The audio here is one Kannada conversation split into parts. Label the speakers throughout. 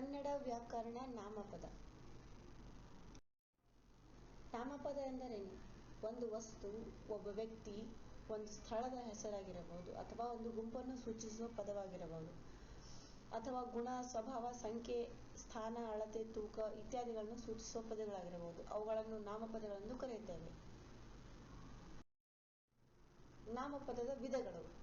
Speaker 1: ಕನ್ನಡ ವ್ಯಾಕರಣ ನಾಮಪದ. ನಾಮಪದ ಎಂದರೇನು ಒಂದು ವಸ್ತು, ಒಬ್ಬ ವ್ಯಕ್ತಿ, ಒಂದು ಸ್ಥಳದ ಹೆಸರಾಗಿರಬಹುದು ಅಥವಾ ಒಂದು ಗುಂಪನ್ನು ಸೂಚಿಸುವ ಪದವಾಗಿರಬಹುದು ಅಥವಾ ಗುಣ, ಸ್ವಭಾವ, ಸಂಖ್ಯೆ, ಸ್ಥಾನ, ಅಳತೆ, ತೂಕ ಇತ್ಯಾದಿಗಳನ್ನು ಸೂಚಿಸುವ ಪದಗಳಾಗಿರಬಹುದು. ಅವುಗಳನ್ನು ನಾಮಪದಗಳೆಂದು ಕರೆಯುತ್ತೇವೆ. ನಾಮಪದದ ವಿಧಗಳು.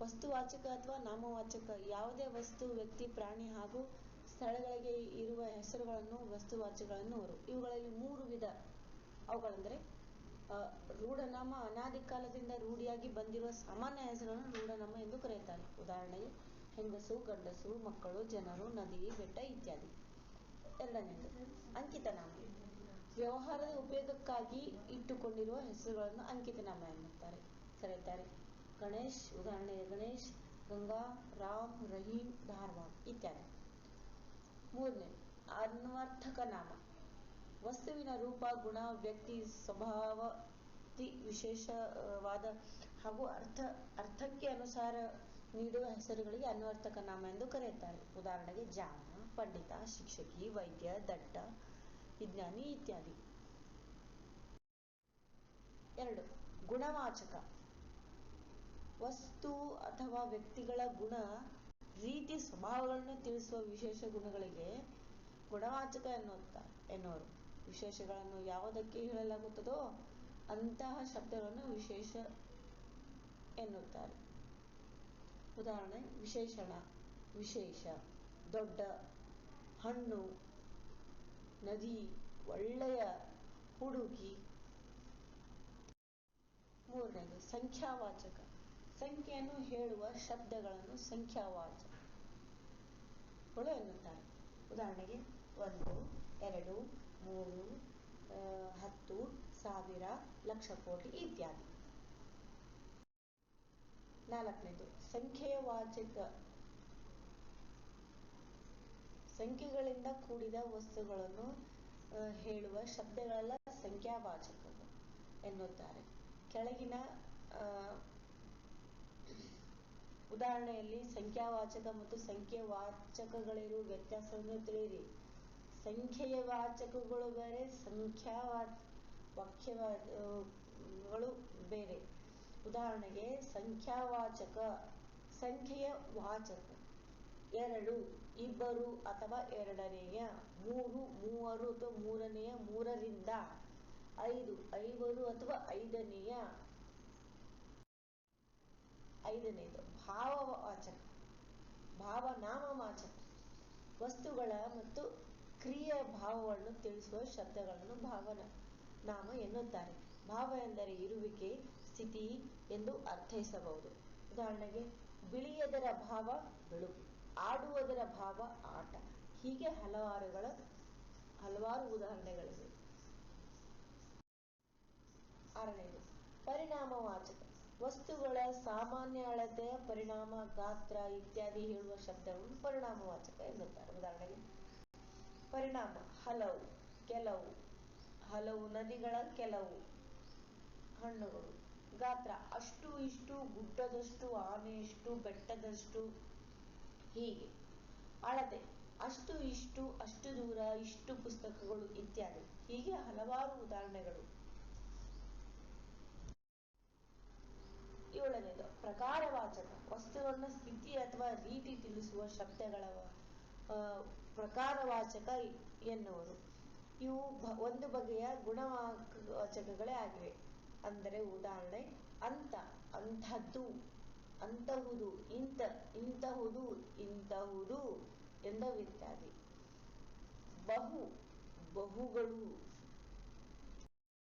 Speaker 1: ವಸ್ತುವಾಚಕ ಅಥವಾ ನಾಮವಾಚಕ, ಯಾವುದೇ ವಸ್ತು, ವ್ಯಕ್ತಿ, ಪ್ರಾಣಿ ಹಾಗೂ ಸ್ಥಳಗಳಿಗೆ ಇರುವ ಹೆಸರುಗಳನ್ನು ವಸ್ತುವಾಚಕಗಳೆನ್ನುವರು ಇವುಗಳಲ್ಲಿ ಮೂರು ವಿಧ. ಅವುಗಳೆಂದರೆ ರೂಢನಾಮ, ಅನಾದಿ ಕಾಲದಿಂದ ರೂಢಿಯಾಗಿ ಬಂದಿರುವ ಸಾಮಾನ್ಯ ಹೆಸರನ್ನು ರೂಢನಾಮ ಎಂದು ಕರೆಯುತ್ತಾರೆ. ಉದಾಹರಣೆಗೆ, ಹೆಂಗಸು, ಗಂಡಸು, ಮಕ್ಕಳು, ಜನರು, ನದಿ, ಬೆಟ್ಟ ಇತ್ಯಾದಿ. ಎರಡನೆಯದು, ಅಂಕಿತನಾಮ. ವ್ಯವಹಾರದ ಉಪಯೋಗಕ್ಕಾಗಿ ಇಟ್ಟುಕೊಂಡಿರುವ ಹೆಸರುಗಳನ್ನು ಅಂಕಿತನಾಮ ಎನ್ನುತ್ತಾರೆ. ಕರೆಯುತ್ತಾರೆ. ಗಣೇಶ್ ಉದಾಹರಣೆಗೆ ಗಣೇಶ್, ಗಂಗಾ, ರಾಮ್ ರಹೀಂ ಧಾರವಾಡ ಇತ್ಯಾದಿ. ಮೂರನೇ, ಅನ್ವರ್ಥಕ ನಾಮ. ವಸ್ತುವಿನ ರೂಪ, ಗುಣ, ವ್ಯಕ್ತಿ ಸ್ವಭಾವತಿ ವಿಶೇಷವಾದ ಹಾಗೂ ಅರ್ಥ, ಅರ್ಥಕ್ಕೆ ಅನುಸಾರ ನೀಡುವ ಹೆಸರುಗಳಿಗೆ ಅನ್ವರ್ಥಕ ನಾಮ ಎಂದು ಕರೆಯುತ್ತಾರೆ. ಉದಾಹರಣೆಗೆ ಜಾಣ ಪಂಡಿತ, ಶಿಕ್ಷಕಿ, ವೈದ್ಯ ದಡ್ಡ ವಿಜ್ಞಾನಿ ಇತ್ಯಾದಿ. ಎರಡು, ಗುಣವಾಚಕ. ವಸ್ತು ಅಥವಾ ವ್ಯಕ್ತಿಗಳ ಗುಣ, ರೀತಿ ಸ್ವಭಾವಗಳನ್ನು ತಿಳಿಸುವ ವಿಶೇಷ ಗುಣಗಳಿಗೆ ಗುಣವಾಚಕ ಎನ್ನುತ್ತಾರೆ ಎನ್ನುವರು. ವಿಶೇಷಗಳನ್ನು ಯಾವುದಕ್ಕೆ ಹೇಳಲಾಗುತ್ತದೋ ಅಂತಹ ಶಬ್ದಗಳನ್ನು ವಿಶೇಷ ಎನ್ನುತ್ತಾರೆ. ಉದಾಹರಣೆ, ವಿಶೇಷಣ, ವಿಶೇಷ, ದೊಡ್ಡ, ಹಣ್ಣು, ನದಿ, ಒಳ್ಳೆಯ, ಹುಡುಗಿ. ಮೂರನೇದು, ಸಂಖ್ಯಾವಾಚಕ. ಸಂಖ್ಯೆಯನ್ನು ಹೇಳುವ ಶಬ್ದಗಳನ್ನು ಸಂಖ್ಯಾವಾಚಕಗಳು ಎನ್ನುತ್ತಾರೆ. ಉದಾಹರಣೆಗೆ, ಒಂದು, ಎರಡು, ಮೂರು ಹತ್ತು, ಸಾವಿರ, ಲಕ್ಷ ಕೋಟಿ ಇತ್ಯಾದಿ. ನಾಲ್ಕನೇದು ಸಂಖ್ಯೆಯ ವಾಚಕ ಸಂಖ್ಯೆಗಳಿಂದ ಕೂಡಿದ ವಸ್ತುಗಳನ್ನು ಹೇಳುವ ಶಬ್ದಗಳೆಲ್ಲ ಸಂಖ್ಯಾವಾಚಕಗಳು ಎನ್ನುತ್ತಾರೆ. ಕೆಳಗಿನ ಉದಾಹರಣೆಯಲ್ಲಿ, ಸಂಖ್ಯಾವಾಚಕ ಮತ್ತು ಸಂಖ್ಯೆವಾಚಕಗಳಿರುವ ವ್ಯತ್ಯಾಸವನ್ನು ತಿಳಿಯಿರಿ. ಸಂಖ್ಯೆಯ ವಾಚಕಗಳು ಬೇರೆ ಸಂಖ್ಯಾ ವಾಕ್ಯಗಳು ಬೇರೆ. ಉದಾಹರಣೆಗೆ, ಸಂಖ್ಯಾವಾಚಕ ಸಂಖ್ಯೆಯ ವಾಚಕ ಎರಡು, ಇಬ್ಬರು ಅಥವಾ ಎರಡನೆಯ, ಮೂರು, ಮೂವರು ಅಥವಾ ಮೂರನೆಯ, ಮೂರರಿಂದ ಐದು, ಐವರು ಅಥವಾ ಐದನೆಯ ಐದನೇದು ಭಾವವಾಚಕ ಭಾವನಾಮವಾಚಕ ವಸ್ತುಗಳ ಮತ್ತು ಕ್ರಿಯೆಯ ಭಾವವನ್ನು ತಿಳಿಸುವ ಶಬ್ದಗಳನ್ನು ಭಾವನ. ನಾಮ ಎನ್ನುತ್ತಾರೆ. ಭಾವ ಎಂದರೆ ಇರುವಿಕೆ, ಸ್ಥಿತಿ ಎಂದು ಅರ್ಥೈಸಬಹುದು. ಉದಾಹರಣೆಗೆ, ಬಿಳಿಯದರ ಭಾವ ಬೆಳಕು ಆಡುವುದರ ಭಾವ ಆಟ. ಹೀಗೆ ಹಲವಾರುಗಳ, ಹಲವಾರು ಉದಾಹರಣೆಗಳಿವೆ. ಆರನೇದು, ಪರಿಣಾಮವಾಚಕ. ವಸ್ತುಗಳ ಸಾಮಾನ್ಯ ಅಳತೆಯ ಪರಿಣಾಮ, ಗಾತ್ರ ಇತ್ಯಾದಿ ಹೇಳುವ ಶಬ್ದವನ್ನು ಪರಿಣಾಮವಾಚಕ ಎನ್ನುತ್ತಾರೆ. ಉದಾಹರಣೆಗೆ, ಪರಿಣಾಮ, ಹಲವು, ಕೆಲವು, ಹಲವು ನದಿಗಳ ಕೆಲವು ಹಣ್ಣುಗಳು. ಗಾತ್ರ, ಅಷ್ಟು ಇಷ್ಟು, ಗುಡ್ಡದಷ್ಟು, ಆನೆಯಷ್ಟು, ಬೆಟ್ಟದಷ್ಟು, ಹೀಗೆ. ಅಳತೆ, ಅಷ್ಟು ಇಷ್ಟು, ಅಷ್ಟು ದೂರ, ಇಷ್ಟು ಪುಸ್ತಕಗಳು ಇತ್ಯಾದಿ. ಹೀಗೆ ಹಲವಾರು ಉದಾಹರಣೆಗಳು. ಏಳನೇದು ಪ್ರಕಾರವಾಚಕ. ವಸ್ತುವನ್ನ ಸ್ಥಿತಿ ಅಥವಾ ರೀತಿ ತಿಳಿಸುವ ಶಬ್ದಗಳ ಪ್ರಕಾರವಾಚಕ ಎನ್ನುವರು. ಇವು ಒಂದು ಬಗೆಯ ಗುಣವಾಚಕಗಳೇ ಆಗಿವೆ. ಅಂದರೆ ಉದಾಹರಣೆ, ಅಂತ, ಅಂಥದ್ದು, ಅಂತಹುದು, ಇಂತ, ಇಂತಹುದು ಇಂತಹುದು ಎಂದವಿತ್ಯಾದಿ ಬಹು, ಬಹುಗಳು